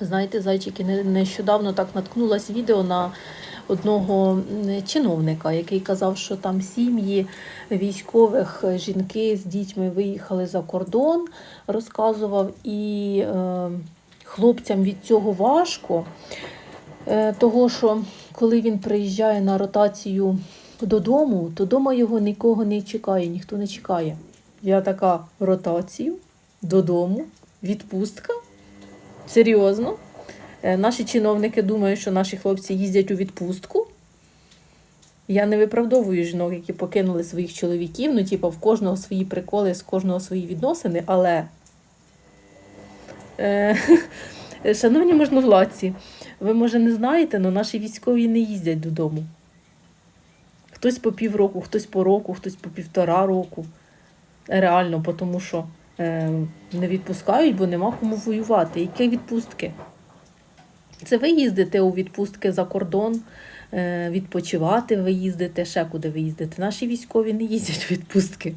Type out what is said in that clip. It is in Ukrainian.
Знаєте, зайчики, нещодавно так наткнулась відео на одного чиновника, який казав, що там сім'ї військових е, жінки з дітьми виїхали за кордон, розказував, і е, хлопцям від цього важко. Е, того, що коли він приїжджає на ротацію додому, то дома його нікого не чекає, ніхто не чекає. Я така ротацію додому, відпустка. Серйозно. Е, Наші чиновники думають, що наші хлопці їздять у відпустку. Я не виправдовую жінок, які покинули своїх чоловіків. Ну, типу, в кожного свої приколи, з кожного свої відносини, але. Е, шановні можновладці, ви, може, не знаєте, але наші військові не їздять додому. Хтось по півроку, хтось по року, хтось по півтора року. Реально, тому що не відпускають, бо нема кому воювати. Які відпустки? Це ви їздите у відпустки за кордон, е, відпочивати ви їздите, ще куди ви їздите. Наші військові не їздять у відпустки.